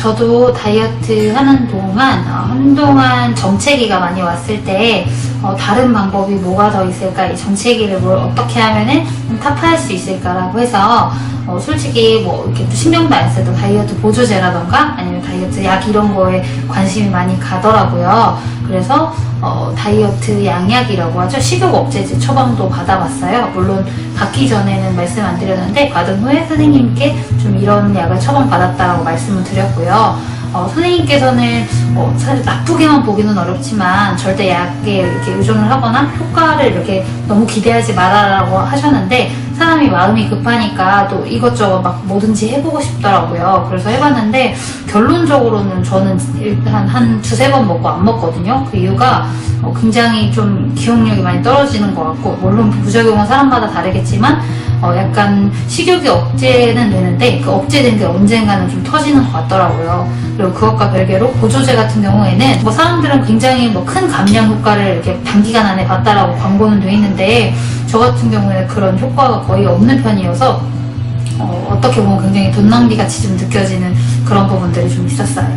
저도 다이어트 하는 동안 어, 한동안 정체기가 많이 왔을 때 어, 다른 방법이 뭐가 더 있을까 이 정체기를 뭘 어떻게 하면은 좀 타파할 수 있을까라고 해서 어, 솔직히 뭐 이렇게 신경도 안 써도 다이어트 보조제라던가 아니면 다이어트 약 이런 거에 관심이 많이 가더라고요. 그래서 어, 다이어트 양약이라고 하죠. 식욕 억제제 처방도 받아봤어요. 물론 받기 전에는 말씀 안 드렸는데 받은 후에 선생님께 좀 이런 약을 처방받았다라고 말씀을 드렸고요. 어, 선생님께서는 어, 사실 나쁘게만 보기는 어렵지만 절대 약에 이렇게 의존을 하거나 효과를 이렇게 너무 기대하지 말아라고 하셨는데 사람이 마음이 급하니까 또 이것저것 막 뭐든지 해보고 싶더라고요. 그래서 해봤는데 결론적으로는 저는 일단 한 두세 번 먹고 안 먹거든요. 그 이유가 어, 굉장히 좀 기억력이 많이 떨어지는 것 같고 물론 부작용은 사람마다 다르겠지만 어, 약간 식욕이 억제는 되는데 그 억제된 게 언젠가는 좀 터지는 것 같더라고요. 그리고 그것과 별개로 보조제 같은 경우에는 뭐 사람들은 굉장히 뭐 큰 감량 효과를 이렇게 단기간 안에 봤다라고 광고는 돼 있는데 저 같은 경우에는 그런 효과가 거의 없는 편이어서 어, 어떻게 보면 굉장히 돈 낭비 같이 좀 느껴지는 그런 부분들이 좀 있었어요.